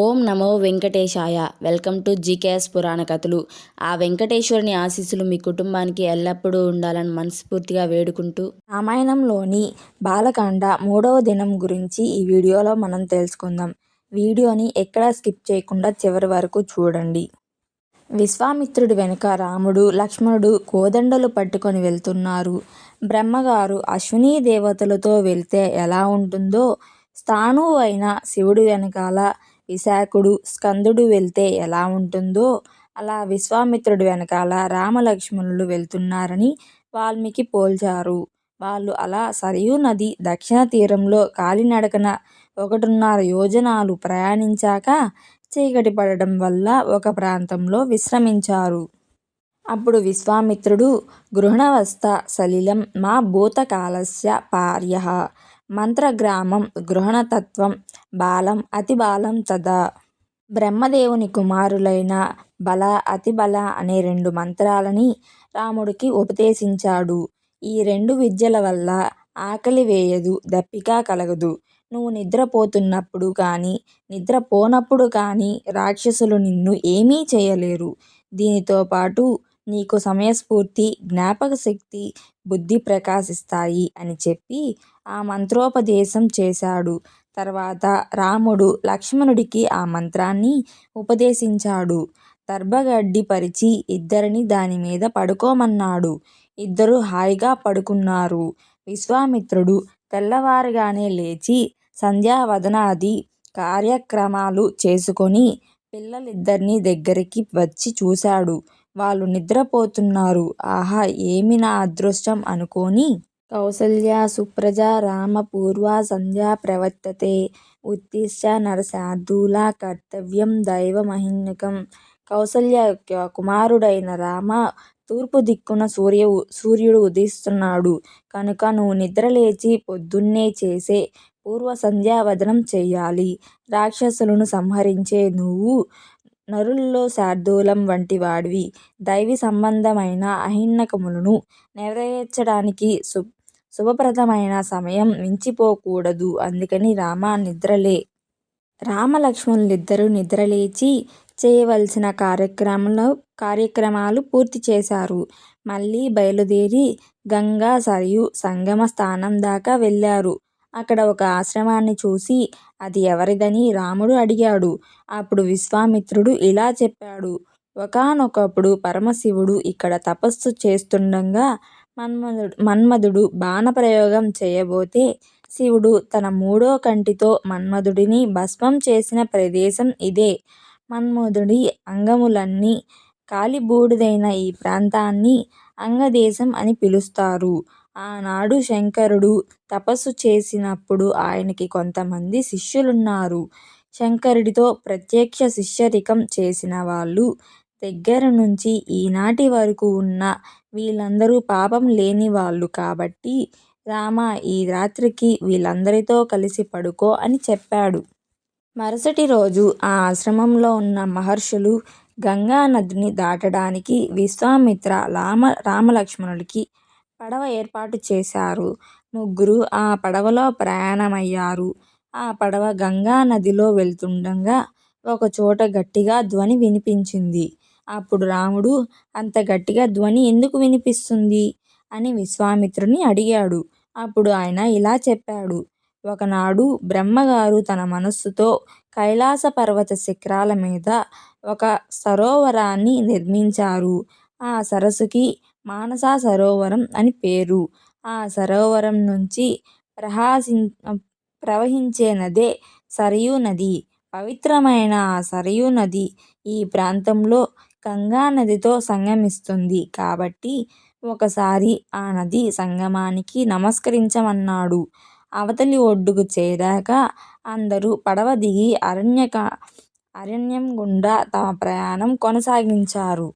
Om Namo Venkatesaya. Welcome to GKS పురాణ కథలు. ఆ వెంకటేశ్వరుని ఆశీస్సులు మీ కుటుంబానికి ఎల్లప్పుడూ ఉండాలని మనస్ఫూర్తిగా వేడుకుంటూ రామాయణంలోని బాలకాండ మూడవ దినం గురించి ఈ వీడియోలో మనం తెలుసుకుందాం. వీడియోని ఎక్కడా స్కిప్ చేయకుండా చివరి వరకు చూడండి. విశ్వామిత్రుడి వెనుక రాముడు లక్ష్మణుడు కోదండలు పట్టుకొని వెళ్తున్నారు. బ్రహ్మగారు అశ్వినీ దేవతలతో వెళ్తే ఎలా ఉంటుందో స్థాను అయిన శివుడి వెనకాల విశాఖడు స్కందుడు వెళ్తే ఎలా ఉంటుందో అలా విశ్వామిత్రుడు వెనకాల రామలక్ష్మణులు వెళ్తున్నారని వాల్మీకి పోల్చారు. వాళ్ళు అలా సరయూ నది దక్షిణ తీరంలో కాలినడకన ఒకటిన్నర యోజనాలు ప్రయాణించాక చీకటి పడడం వల్ల ఒక ప్రాంతంలో విశ్రమించారు. అప్పుడు విశ్వామిత్రుడు గృహణవస్థ సలిలం మా భూతకాలస్య పార్య మంత్రగ్రామం గృహణతత్వం బాలం అతి బాలం తదా బ్రహ్మదేవుని కుమారులైన బల అతి బల అనే రెండు మంత్రాలని రాముడికి ఉపదేశించాడు. ఈ రెండు విద్యల వల్ల ఆకలి వేయదు దప్పిక కలగదు. నువ్వు నిద్రపోతున్నప్పుడు కానీ నిద్రపోనప్పుడు కానీ రాక్షసులు నిన్ను ఏమీ చేయలేరు. దీనితో పాటు నీకు సమయస్ఫూర్తి జ్ఞాపక శక్తి బుద్ధి ప్రకాశిస్తాయి అని చెప్పి ఆ మంత్రోపదేశం చేశాడు. తర్వాత రాముడు లక్ష్మణుడికి ఆ మంత్రాన్ని ఉపదేశించాడు. దర్భగడ్డి పరిచి ఇద్దరిని దాని మీద పడుకోమన్నాడు. ఇద్దరు హాయిగా పడుకున్నారు. విశ్వామిత్రుడు తెల్లవారుగానే లేచి సంధ్యావదనాది కార్యక్రమాలు చేసుకొని పిల్లలిద్దరినీ దగ్గరికి వచ్చి చూశాడు. వాళ్ళు నిద్రపోతున్నారు. ఆహా ఏమి నా అదృష్టం అనుకోని కౌసల్య సుప్రజ రామ పూర్వ సంధ్యా ప్రవర్తతే. ఉత్తిష్ట నరశార్దూల కర్తవ్యం దైవమహిన్యకం కౌసల్య కుమారుడైన రామ తూర్పు దిక్కున సూర్య సూర్యుడు ఉదయిస్తున్నాడు కనుక నువ్వు నిద్రలేచి పొద్దున్నే చేసే పూర్వ సంధ్యావదనం చేయాలి రాక్షసులను సంహరించే నువ్వు నరుల్లో శార్దూలం వంటి వాడివి. దైవి సంబంధమైన అహిన్నకములను నెరవేర్చడానికి సు శుభప్రదమైన సమయం మించిపోకూడదు. అందుకని రామ నిద్రలే. రామలక్ష్మణులిద్దరూ నిద్రలేచి చేయవలసిన కార్యక్రమంలో కార్యక్రమాలు పూర్తి చేశారు. మళ్ళీ బయలుదేరి గంగా సరయు సంగమ స్థానం దాకా వెళ్ళారు. అక్కడ ఒక ఆశ్రమాన్ని చూసి అది ఎవరిదని రాముడు అడిగాడు. అప్పుడు విశ్వామిత్రుడు ఇలా చెప్పాడు. ఒకానొకప్పుడు పరమశివుడు ఇక్కడ తపస్సు చేస్తుండగా మన్మధుడు మన్మధుడు బాణప్రయోగం చేయబోతే శివుడు తన మూడో కంటితో మన్మధుడిని భస్మం చేసిన ప్రదేశం ఇదే. మన్మధుడి అంగములన్నీ కాలిబూడిదైన ఈ ప్రాంతాన్ని అంగదేశం అని పిలుస్తారు. ఆనాడు శంకరుడు తపస్సు చేసినప్పుడు ఆయనకి కొంతమంది శిష్యులున్నారు. శంకరుడితో ప్రత్యక్ష శిష్యరికం చేసిన వాళ్ళు దగ్గర నుంచి ఈనాటి వరకు ఉన్న వీళ్ళందరూ పాపం లేని వాళ్ళు కాబట్టి రామ ఈ రాత్రికి వీళ్ళందరితో కలిసి పడుకో అని చెప్పాడు. మరుసటి రోజు ఆ ఆశ్రమంలో ఉన్న మహర్షులు గంగా నదిని దాటడానికి విశ్వామిత్ర రామ రామలక్ష్మణులకి పడవ ఏర్పాటు చేశారు. ముగ్గురు ఆ పడవలో ప్రయాణమయ్యారు. ఆ పడవ గంగా నదిలో వెళ్తుండగా ఒకచోట గట్టిగా ధ్వని వినిపించింది. అప్పుడు రాముడు అంత గట్టిగా ధ్వని ఎందుకు వినిపిస్తుంది? అని విశ్వామిత్రుని అడిగాడు. అప్పుడు ఆయన ఇలా చెప్పాడు. ఒకనాడు బ్రహ్మగారు తన మనస్సుతో కైలాస పర్వత శిఖరాల మీద ఒక సరోవరాన్ని నిర్మించారు. ఆ సరస్సుకి మానసా సరోవరం అని పేరు. ఆ సరోవరం నుంచి ప్రహాసి ప్రవహించే నదే సరయూ నది. పవిత్రమైన ఆ సరయూ నది ఈ ప్రాంతంలో గంగా నదితో సంగమిస్తుంది. కాబట్టి ఒకసారి ఆ నది సంగమానికి నమస్కరించమన్నాడు. అవతలి ఒడ్డుకు చేరాక అందరూ పడవ దిగి అరణ్యక అరణ్యం గుండా తమ ప్రయాణం కొనసాగించారు.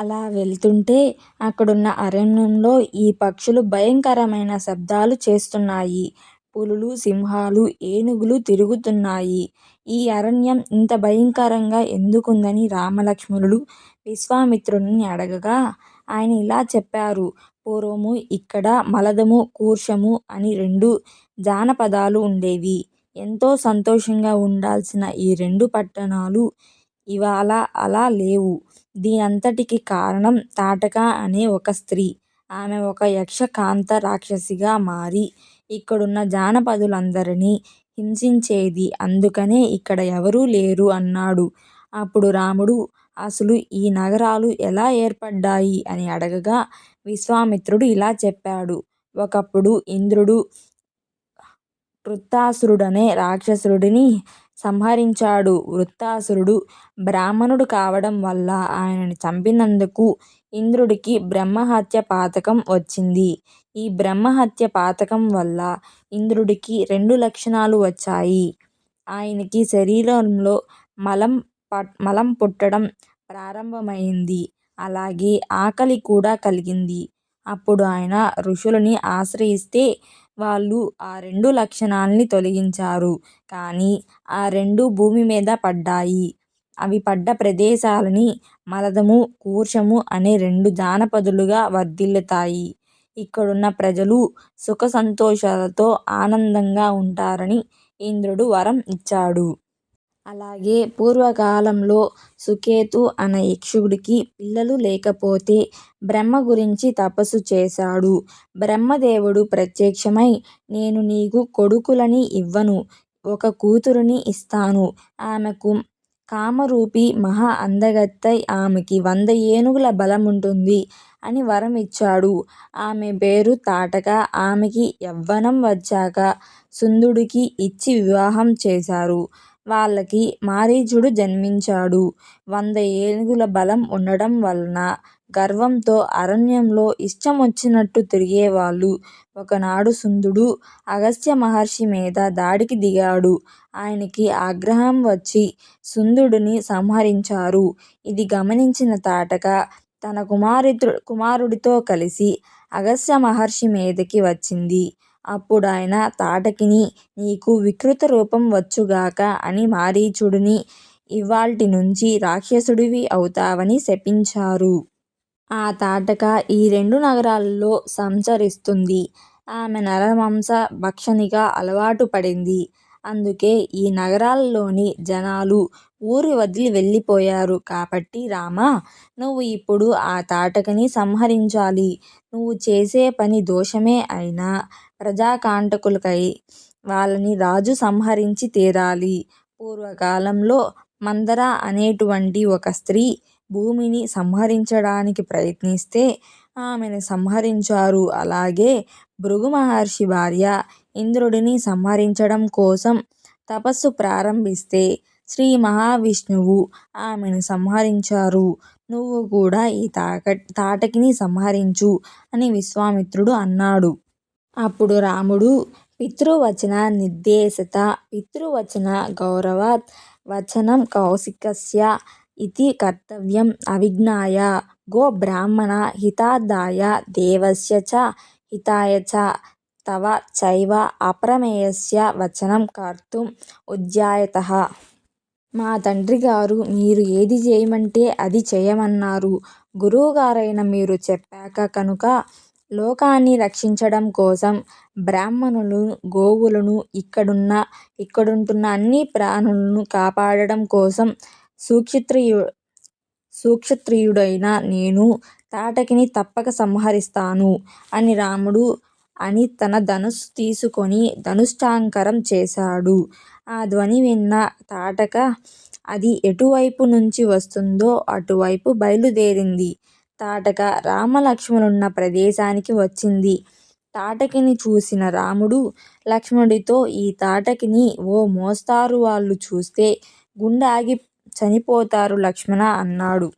అలా వెళ్తుంటే అక్కడున్న అరణ్యంలో ఈ పక్షులు భయంకరమైన శబ్దాలు చేస్తున్నాయి. పులులు సింహాలు ఏనుగులు తిరుగుతున్నాయి ఈ అరణ్యం ఇంత భయంకరంగా ఎందుకుందని రామలక్ష్మణులు విశ్వామిత్రుడిని అడగగా ఆయన ఇలా చెప్పారు పూర్వము ఇక్కడ మలదము కూర్షము అని రెండు జానపదాలు ఉండేవి ఎంతో సంతోషంగా ఉండాల్సిన ఈ రెండు పట్టణాలు ఇవాళ అలా లేవు. దీనంతటికీ కారణం తాటక అనే ఒక స్త్రీ. ఆమె ఒక యక్షకాంత రాక్షసిగా మారి ఇక్కడున్న జానపదులందరినీ హింసించేది. అందుకనే ఇక్కడ ఎవరూ లేరు అన్నాడు. అప్పుడు రాముడు అసలు ఈ నగరాలు ఎలా ఏర్పడ్డాయి అని అడగగా విశ్వామిత్రుడు ఇలా చెప్పాడు. ఒకప్పుడు ఇంద్రుడు వృత్తాసురుడనే రాక్షసుడిని సంహరించాడు. వృత్తాసురుడు బ్రాహ్మణుడు కావడం వల్ల ఆయనని చంపినందుకు ఇంద్రుడికి బ్రహ్మహత్య పాతకం వచ్చింది. ఈ బ్రహ్మహత్య పాతకం వల్ల ఇంద్రుడికి రెండు లక్షణాలు వచ్చాయి. ఆయనకి శరీరంలో మలం పుట్టడం ప్రారంభమయింది. అలాగే ఆకలి కూడా కలిగింది. అప్పుడు ఆయన ఋషులని ఆశ్రయిస్తే వాళ్ళు ఆ రెండు లక్షణాల్ని తొలగించారు. కానీ ఆ రెండూ భూమి మీద పడ్డాయి. అవి పడ్డ ప్రదేశాలని మలదము, కూర్చము అనే రెండు జానపదులుగా వర్ధిల్లుతాయి. ఇక్కడున్న ప్రజలు సుఖ సంతోషాలతో ఆనందంగా ఉంటారని ఇంద్రుడు వరం ఇచ్చాడు. అలాగే పూర్వకాలంలో సుకేతు అనే యక్షుడికి పిల్లలు లేకపోతే బ్రహ్మ గురించి తపస్సు చేశాడు. బ్రహ్మదేవుడు ప్రత్యక్షమై నేను నీకు కొడుకులని ఇవ్వను. ఒక కూతురిని ఇస్తాను. ఆమెకు కామరూపి మహా అందగత్తె ఆమెకి వంద ఏనుగుల బలముంటుంది అని వరం ఇచ్చాడు. ఆమె పేరు తాటక. ఆమెకి యవ్వనం వచ్చాక సుందుడికి ఇచ్చి వివాహం చేశారు. వాళ్ళకి మారీచుడు జన్మించాడు. వంద ఏనుగుల బలం ఉండడం వలన గర్వంతో అరణ్యంలో ఇష్టమొచ్చినట్టు తిరిగేవాళ్ళు. ఒకనాడు సుందుడు అగస్త్య మహర్షి మీద దాడికి దిగాడు. ఆయనకి ఆగ్రహం వచ్చి సుందుడిని సంహరించారు. ఇది గమనించిన తాటక తన కుమారుడితో కలిసి అగస్త్య మహర్షి మీదకి వచ్చింది. అప్పుడాయన తాటకిని నీకు వికృత రూపం వచ్చుగాక అని మారీచుడిని ఇవ్వాల్టినుంచి రాక్షసుడివి అవుతావని శపించారు. ఆ తాటక ఈ రెండు నగరాల్లో సంచరిస్తుంది. ఆమె నరమాంస భక్షణికి అలవాటు పడింది. అందుకే ఈ నగరాల్లోని జనాలు ఊరు వదిలి వెళ్ళిపోయారు. కాబట్టి రామా! నువ్వు ఇప్పుడు ఆ తాటకని సంహరించాలి. నువ్వు చేసే పని దోషమే అయినా ప్రజాకాంటకులకై వాళ్ళని రాజు సంహరించి తీరాలి. పూర్వకాలంలో మందర అనేటువంటి ఒక స్త్రీ భూమిని సంహరించడానికి ప్రయత్నిస్తే ఆమెను సంహరించారు. అలాగే భృగు మహర్షి భార్య ఇంద్రుడిని సంహరించడం కోసం తపస్సు ప్రారంభిస్తే శ్రీ మహావిష్ణువు ఆమెను సంహరించారు. నువ్వు కూడా ఈ తాటకిని సంహరించు అని విశ్వామిత్రుడు అన్నాడు. అప్పుడు రాముడు పితృవచన నిర్దేశత పితృవచన గౌరవాత్ వచనం కౌశికస్య ఇతి కర్తవ్యం అవిజ్ఞాయ గో బ్రాహ్మణ హితాదాయ దేవస్య చ హితాయ చ తవ చైవ అప్రమేయస్య వచనం కర్తుం ఉద్యాయత మా తండ్రిగారు మీరు ఏది చేయమంటే అది చేయమన్నారు. గురువుగారైన మీరు చెప్పాక కనుక లోకాన్ని రక్షించడం కోసం బ్రాహ్మణులు గోవులను, ఇక్కడున్న ఇక్కడుంటున్న అన్ని ప్రాణులను కాపాడడం కోసం సుక్షత్రియుడైన నేను తాటకిని తప్పక సంహరిస్తాను అని రాముడు అని తన ధనుస్సు తీసుకొని ధనుష్టంకారం చేశాడు. ఆ ధ్వని విన్న తాటక అది ఎటువైపు నుంచి వస్తుందో అటువైపు బయలుదేరింది. తాటక రామలక్ష్మణులున్న ప్రదేశానికి వచ్చింది. తాటకిని చూసిన రాముడు లక్ష్మణుడితో ఈ తాటకిని ఓ మోస్తరు వాళ్ళు చూస్తే గుండె ఆగి చనిపోతారు లక్ష్మణ అన్నాడు.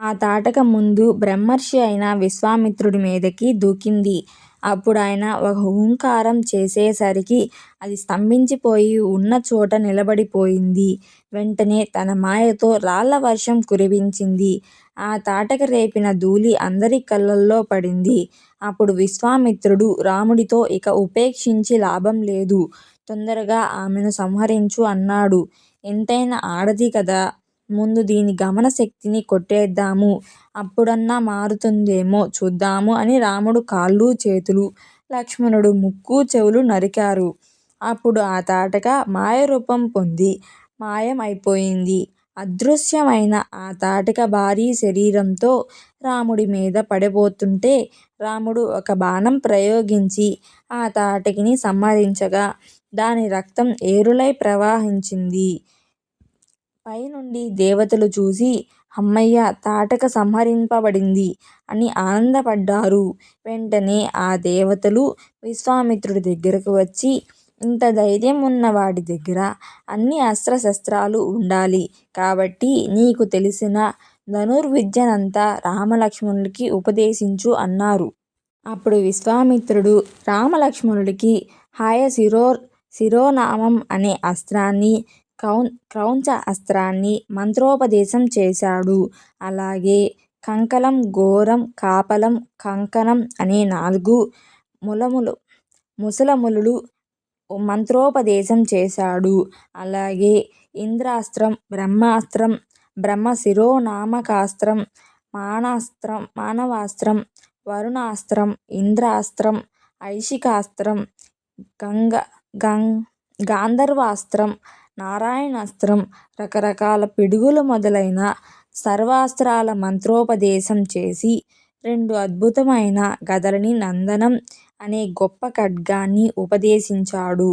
ఆ తాటక ముందు బ్రహ్మర్షి అయిన విశ్వామిత్రుడి మీదకి దూకింది. అప్పుడు ఆయన ఒక హూంకారం చేసేసరికి అది స్తంభించిపోయి ఉన్న చోట నిలబడిపోయింది. వెంటనే తన మాయతో రాళ్ళవర్షం కురిపించింది. ఆ తాటక రేపిన ధూళి అందరి కళ్ళల్లో పడింది. అప్పుడు విశ్వామిత్రుడు రాముడితో ఇక ఉపేక్షించి లాభం లేదు. తొందరగా ఆమెను సంహరించు అన్నాడు. ఎంతైనా ఆడది కదా! ముందు దీని గమన శక్తిని కొట్టేద్దాము. అప్పుడన్నా మారుతుందేమో చూద్దాము అని రాముడు కాళ్ళు చేతులు లక్ష్మణుడు ముక్కు చెవులు నరికారు. అప్పుడు ఆ తాటక మాయరూపం పొంది మాయం అయిపోయింది. అదృశ్యమైన ఆ తాటక భారీ శరీరంతో రాముడి మీద పడబోతుంటే రాముడు ఒక బాణం ప్రయోగించి ఆ తాటకిని సంహరించగా దాని రక్తం ఏరులై ప్రవహించింది. పైనుండి దేవతలు చూసి హమ్మయ్య తాటక సంహరింపబడింది అని ఆనందపడ్డారు. వెంటనే ఆ దేవతలు విశ్వామిత్రుడి దగ్గరకు వచ్చి ఇంత ధైర్యం ఉన్న వాడి దగ్గర అన్ని అస్త్ర శస్త్రాలు ఉండాలి కాబట్టి నీకు తెలిసిన ధనుర్విద్యనంతా రామలక్ష్మణులకి ఉపదేశించు అన్నారు. అప్పుడు విశ్వామిత్రుడు రామలక్ష్మణుడికి హాయ శిరోర్ శిరోనామం అనే అస్త్రాన్ని, క్రౌంచ అస్త్రాన్ని మంత్రోపదేశం చేశాడు. అలాగే కంకలం, ఘోరం, కాపలం కంకణం అనే నాలుగు ముసలములు మంత్రోపదేశం చేశాడు. అలాగే ఇంద్రాస్త్రం, బ్రహ్మాస్త్రం, బ్రహ్మశిరోనామకాస్త్రం, మానవాస్త్రం, వరుణాస్త్రం, ఇంద్రాస్త్రం, ఐషికాస్త్రం ఐశికాస్త్రం, గాంధర్వాస్త్రం, నారాయణాస్త్రం, రకరకాల పిడుగులు మొదలైన సర్వాస్త్రాల మంత్రోపదేశం చేసి రెండు అద్భుతమైన గదలని నందనం అనే గొప్ప ఖడ్గాన్ని ఉపదేశించాడు.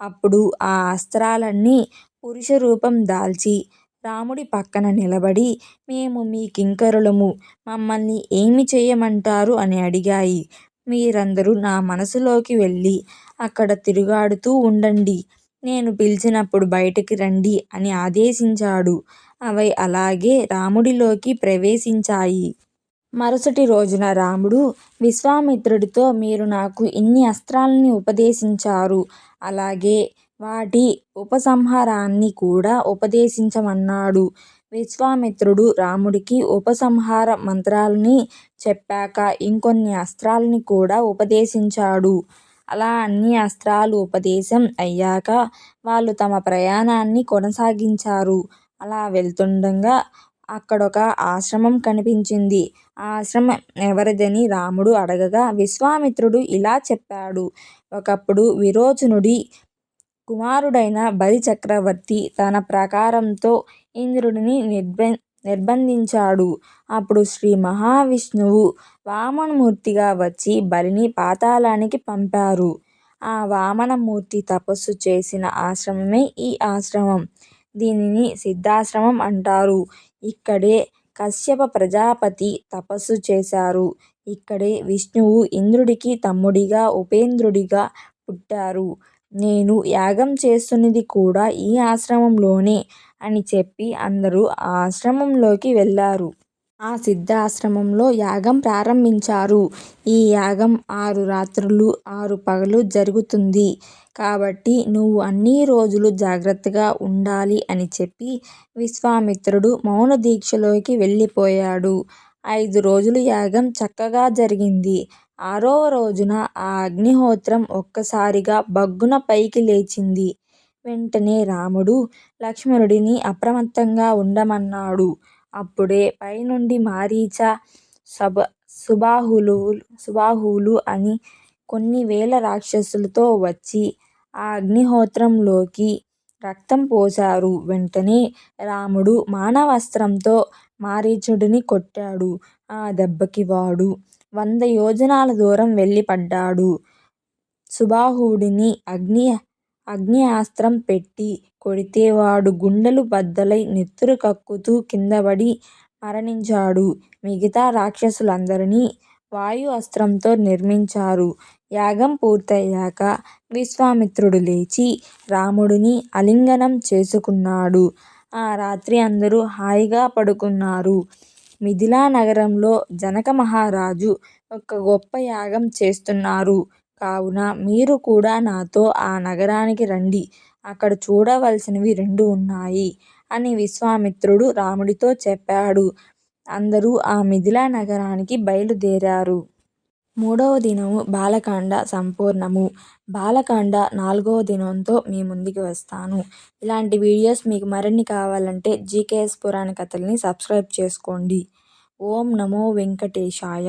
అప్పుడు ఆ అస్త్రాలన్నీ పురుషరూపం దాల్చి రాముడి పక్కన నిలబడి మేము మీ కింకరులము మమ్మల్ని ఏమి చేయమంటారు అని అడిగాయి. మీరందరూ నా మనసులోకి వెళ్ళి అక్కడ తిరుగాడుతూ ఉండండి. నేను పిలిచినప్పుడు బయటికి రండి అని ఆదేశించాడు. అవి అలాగే రాముడిలోకి ప్రవేశించాయి. మరుసటి రోజున రాముడు విశ్వామిత్రుడితో మీరు నాకు ఇన్ని అస్త్రాల్ని ఉపదేశించారు. అలాగే వాటి ఉపసంహారాన్ని కూడా ఉపదేశించమన్నాడు. విశ్వామిత్రుడు రాముడికి ఉపసంహార మంత్రాల్ని చెప్పాక ఇంకొన్ని అస్త్రాల్ని కూడా ఉపదేశించాడు. అలా అన్ని అస్త్రాలు ఉపదేశం అయ్యాక వాళ్ళు తమ ప్రయాణాన్ని కొనసాగించారు. అలా వెళుతుండగా అక్కడొక ఆశ్రమం కనిపించింది. ఆ ఆశ్రమం ఎవరిదని రాముడు అడగగా విశ్వామిత్రుడు ఇలా చెప్పాడు. ఒకప్పుడు విరోచనుడి కుమారుడైన బలి చక్రవర్తి తన ప్రాకారంతో ఇంద్రుడిని నిర్బంధించాడు. అప్పుడు శ్రీ మహావిష్ణువు వామనమూర్తిగా వచ్చి బలిని పాతాళానికి పంపారు. ఆ వామనమూర్తి తపస్సు చేసిన ఆశ్రమమే ఈ ఆశ్రమం. దీనిని సిద్ధాశ్రమం అంటారు. ఇక్కడే కశ్యప ప్రజాపతి తపస్సు చేశారు. ఇక్కడే విష్ణువు ఇంద్రుడికి తమ్ముడిగా ఉపేంద్రుడిగా పుట్టారు. నేను యాగం చేస్తున్నది కూడా ఈ ఆశ్రమంలోనే అని చెప్పి అందరూ ఆ ఆశ్రమంలోకి వెళ్ళారు. ఆ సిద్ధాశ్రమంలో యాగం ప్రారంభించారు. ఈ యాగం ఆరు రాత్రులు, ఆరు పగలు జరుగుతుంది. కాబట్టి నువ్వు అన్ని రోజులు జాగ్రత్తగా ఉండాలి అని చెప్పి విశ్వామిత్రుడు మౌన దీక్షలోకి వెళ్ళిపోయాడు. ఐదు రోజులు యాగం చక్కగా జరిగింది. ఆరవ రోజున ఆ అగ్నిహోత్రం ఒక్కసారిగా బగ్గున పైకి లేచింది. వెంటనే రాముడు లక్ష్మణుడిని అప్రమత్తంగా ఉండమన్నాడు. అప్పుడే పైనుండి మారీచ, సుబాహులు అని కొన్ని వేల రాక్షసులతో వచ్చి ఆ అగ్నిహోత్రంలోకి రక్తం పోశారు. వెంటనే రాముడు మానవస్త్రంతో మారీచుడిని కొట్టాడు. ఆ దెబ్బకి వాడు వంద యోజనాల దూరం వెళ్ళి పడ్డాడు. అగ్ని అస్త్రం పెట్టి కొడితే వాడు గుండెలు బద్దలై నెత్తురు కక్కుతూ కిందపడి మరణించాడు. మిగతా రాక్షసులందరినీ వాయు అస్త్రంతో నిర్మించారు యాగం పూర్తయ్యాక విశ్వామిత్రుడు లేచి రాముడిని ఆలింగనం చేసుకున్నాడు. ఆ రాత్రి అందరూ హాయిగా పడుకున్నారు. మిథిలా నగరంలో జనక మహారాజు ఒక గొప్ప యాగం చేస్తున్నారు. కావున మీరు కూడా నాతో ఆ నగరానికి రండి. అక్కడ చూడవలసినవి రెండు ఉన్నాయి అని విశ్వామిత్రుడు రాముడితో చెప్పాడు. అందరూ ఆ మిథిలా నగరానికి బయలుదేరారు. మూడవ దినము బాలకాండ సంపూర్ణము. బాలకాండ నాల్గవ దినంతో మీ ముందుకి వస్తాను. ఇలాంటి వీడియోస్ మీకు మరిన్ని కావాలంటే జీకేఎస్ పురాణ కథల్ని సబ్స్క్రైబ్ చేసుకోండి. ఓం నమో వెంకటేశాయ